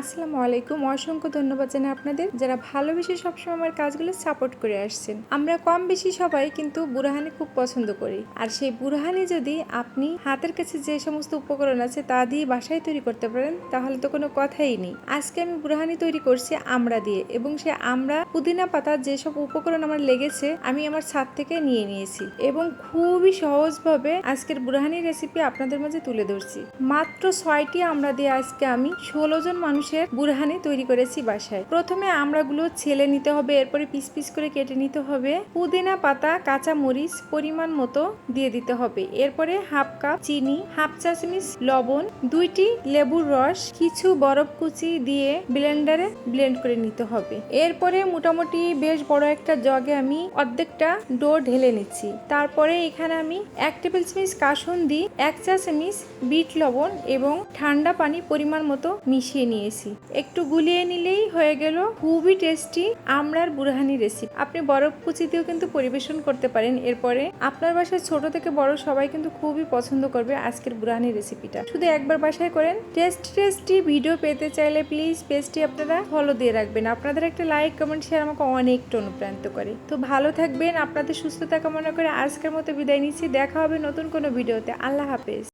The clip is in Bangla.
আসসালামু আলাইকুম। অসংখ্য ধন্যবাদ জানাই আপনাদের। যারা ভালোবেসে সবসময় আমার কাজগুলো সাপোর্ট করে আসছেন। আমরা কম বেশি সবাই কিন্তু বুড়াহানি খুব পছন্দ করি। আর সেই বুড়াহানি যদি আপনি হাতের কাছে যে সমস্ত উপকরণ আছে তা দিয়ে বাসায় তৈরি করতে পারেন, তাহলে তো কোনো কথাই নেই। আজকে আমি বুড়াহানি তৈরি করছি আমড়া দিয়ে এবং সে আমড়া পুদিনা পাতা যেসব উপকরণ আমার লেগেছে, আমি আমার ছাদ থেকে নিয়ে নিয়েছি এবং খুবই সহজভাবে আজকের বুড়াহানি রেসিপি আপনাদের মাঝে তুলে ধরছি। মাত্র ছয়টি আমড়া দিয়ে আজকে আমি ষোলো জন মানুষের বুড়হানি তৈরি করেছি বাসায়। প্রথমে আমড়াগুলো ছেলে নিতে হবে, এরপরে পিস পিস করে কেটে নিতে হবে। পুদিনা পাতা, কাঁচা মরিচ পরিমাণ মতো দিয়ে দিতে হবে। এরপরে হাফ কাপ চিনি, হাফ চা চামচ লবণ, দুইটি লেবুর রস, কিছু বরফ কুচি দিয়ে ব্লেন্ডারে ব্লেন্ড করে নিতে হবে। এরপরে মোটামুটি বেশ বড় একটা জগে আমি অর্ধেকটা ডো ঢেলে নিচ্ছি। তারপরে এখানে আমি এক টেবিল চামচ কাসুন্দি, এক চা চামচ বিট লবণ এবং ঠান্ডা পানি পরিমাণ মতো মিশিয়ে নিয়েছি। একটু গুলিয়ে নিলেই হয়ে গেল খুবই টেস্টি আমড়ার বুড়হানি রেসিপি আপনি বরফ কুচি দিয়েও কিন্তু পরিবেশন করতে পারেন। এরপরে আপনার বাসায় ছোট থেকে বড় সবাই কিন্তু খুবই পছন্দ করবে আজকের বুড়হানি রেসিপিটা শুধু একবার বাসায় করেন। টেস্ট টেস্টি ভিডিও পেতে চাইলে প্লিজ পেজটি আপনারা ফলো দিয়ে রাখবেন। আপনাদের একটা লাইক কমেন্ট শেয়ার আমাকে অনেকটা অনুপ্রাণিত করে। তো ভালো থাকবেন, আপনাদের সুস্থতা কামনা করে আজকের মতো বিদায় নিচ্ছি। দেখা হবে নতুন কোনো ভিডিওতে আল্লাহ হাফেজ।